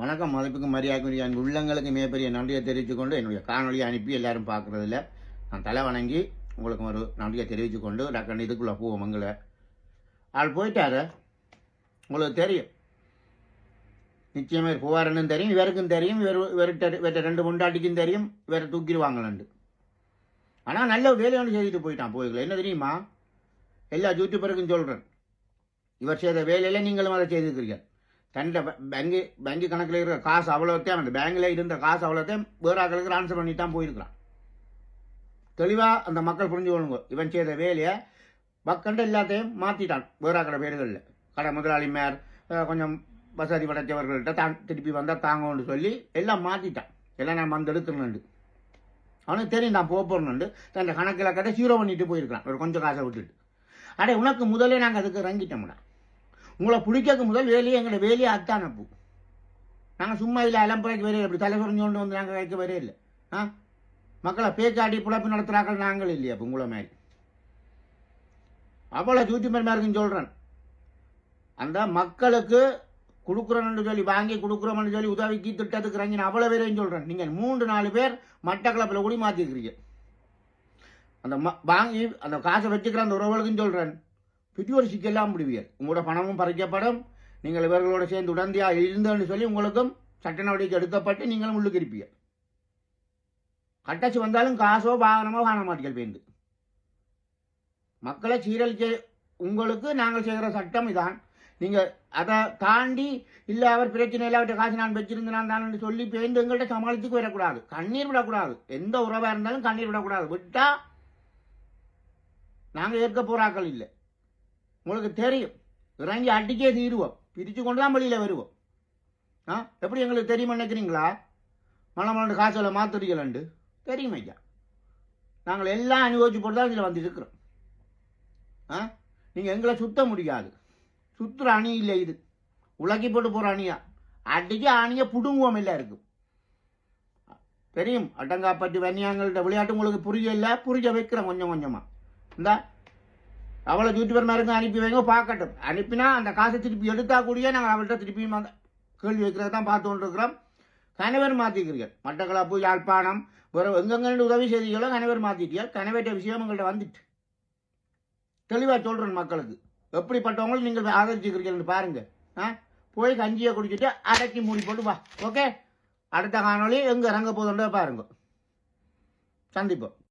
வணக்கம் மதிப்புக்கு மரியாதைக்குரிய என் உள்ளங்களுக்கு மிகப்பெரிய நன்றியை தெரிவித்துக்கொண்டு என்னுடைய காணொலியை அனுப்பி எல்லாரும் பார்க்குறதில்ல. நான் தலை வணங்கி உங்களுக்கு ஒரு நன்றியை தெரிவித்துக்கொண்டு டக்குன்னு இதுக்குள்ளே போவோம் எங்களை. ஆள் போயிட்டாரு. உங்களுக்கு தெரியும். நிச்சயமாக போவாருன்னு தெரியும் இவருக்கும் தெரியும் இவர் இவர்கிட்ட இவர்கிட்ட ரெண்டு முண்டாட்டிக்கும் தெரியும் இவரை தூக்கிடுவாங்களண்டு. ஆனால் நல்ல வேலை ஒன்று செய்துட்டு போயிட்டான் போய்களை என்ன தெரியுமா? எல்லா யூடியூபருக்கும் சொல்கிறேன் இவர் செய்த வேலையில நீங்களும் அதை செய்திருக்கிறீர்கள். தன்னை பேங்கு பேங்கு கணக்கில் இருக்கிற காசு அவ்வளோத்தையும் அந்த பேங்கில் இருந்த காசு அவ்வளோத்தையும் வேறு ஆன்சர் ட்ரான்ஸ்ஃபர் பண்ணி தான் போயிருக்கிறான். தெளிவாக அந்த மக்கள் புரிஞ்சுக்கொள்ளுங்க இவன் செய்த வேலையை மக்கண்ட எல்லாத்தையும் மாற்றிட்டான் வேறு பேர்களில். கடை முதலாளி மேர் கொஞ்சம் வசதி படைத்தவர்கள்ட்ட தான் திருப்பி வந்தால் தாங்கன்னு சொல்லி எல்லாம் மாற்றிட்டான் எல்லாம் நான் வந்து எடுக்கணுண்டு அவனுக்கு தெரியும் நான் போக போறேன்னு தன் கணக்கில் கட்ட ஜீரோ பண்ணிட்டு போயிருக்கிறான். ஒரு கொஞ்சம் காசை விட்டுட்டு. அடே உனக்கு முதலே நாங்கள் அதுக்கு இறங்கிட்டோம்னா உங்களை பிடிக்க முதல் வேலையை எங்களோட வேலையை அத்தான் அப்போ. நாங்கள் சும்மா இதில் அலம்புறைக்கு வரையில இப்படி தலை சொரிஞ்சு கொண்டு வந்து நாங்கள் வைக்க வரையில ஆ? மக்களை பேக்காட்டி புழப்பு நடத்துகிறாக்கள் நாங்கள் இல்லையா அப்போ உங்களை மாதிரி. அவ்வளோ யூடியூபர் இருக்குன்னு சொல்கிறேன் அந்த மக்களுக்கு கொடுக்குறோன்னு சொல்லி வாங்கி கொடுக்குறோம்னு சொல்லி உதவிக்கு திட்டத்துக்கு இறங்கின அவ்வளோ பேரையும் சொல்கிறேன் நீங்கள் மூன்று நாலு பேர் மட்டக்களப்பில் கூடி மாற்றிருக்கிறீங்க அந்த ம வாங்கி அந்த காசை வச்சுக்கிற அந்த உறவுகளுக்கும் சொல்கிறேன் பிடியோர் சிக்கெல்லாம் முடிவியல். உங்களோட பணமும் பறிக்கப்படும். நீங்கள் இவர்களோட சேர்ந்து உடந்தையாக இருந்தோன்னு சொல்லி உங்களுக்கும் சட்ட நடவடிக்கை எடுக்கப்பட்டு நீங்களும் உள்ளுக்கு இருப்பீங்க கட்டாச்சு வந்தாலும் காசோ வாகனமோ காண மாட்டீர்கள் பேருந்து. மக்களை சீரழிக்க உங்களுக்கு நாங்கள் செய்கிற சட்டம் இதான். நீங்கள் அதை தாண்டி இல்லை அவர் பிரச்சனை இல்லை அவர்கிட்ட காசு நான் வச்சிருந்தேன் தான் சொல்லி பேருந்து எங்கள்கிட்ட சமாளித்துக்கு வரக்கூடாது. கண்ணீர் விடக்கூடாது. எந்த உறவாக இருந்தாலும் கண்ணீர் விடக்கூடாது. விட்டால் நாங்கள் ஏற்க போறாக்கள் இல்லை. உங்களுக்கு தெரியும். இறங்கி அடிக்கே தீருவோம். பிரித்து கொண்டு தான் வெளியில் வருவோம். ஆ? எப்படி எங்களுக்கு தெரியுமா நினைக்கிறீங்களா? மலை மலண்டு காசில் மாத்துறீங்களண்டு தெரியும் ஐயா. நாங்கள் எல்லாம் அனுபவிச்சு போட்டு தான் இதில் வந்து இருக்கிறோம் ஆ? நீங்கள் எங்களை சுத்த முடியாது. சுத்துற அணி இல்லை இது. உலக்கி போட்டு போகிற அணியா. அடிக்க அணியை புடுங்குவோம் இல்லை இருக்கும் தெரியும். அட்டங்காப்பட்டி வன்னியாங்கள்ட்ட விளையாட்டு உங்களுக்கு புரியல. புரிய வைக்கிறேன் கொஞ்சம் கொஞ்சமாக இந்த அவளை யூடியூபர் மாதிரி அனுப்பி வைங்க பார்க்கட்டும். அனுப்பினா அந்த காசை திருப்பி எடுத்தா கூடிய நாங்கள் அவள்கிட்ட திருப்பியும் அந்த கேள்வி வைக்கிறத தான் பார்த்து கொண்டிருக்கிறோம். கணவர் மாற்றிக்கிறீர்கள் மட்டக்களப்பு யாழ்ப்பாணம் வேறு எங்கெங்கன்னு உதவி செய்தீங்களோ கணவர் மாற்றிட்டீங்க கணவர்கிட்ட விஷயம் உங்கள்கிட்ட வந்துட்டு. தெளிவாக சொல்கிறேன் மக்களுக்கு. எப்படிப்பட்டவங்களும் நீங்கள் ஆதரிச்சுக்கிறீர்கள் பாருங்கள் ஆ? போய் கஞ்சியை குடிச்சிட்டு அடக்கி மூடி போட்டு வா. ஓகே? அடுத்த காணொளி எங்கே இறங்க போதுன்றதை பாருங்க. சந்திப்போம்.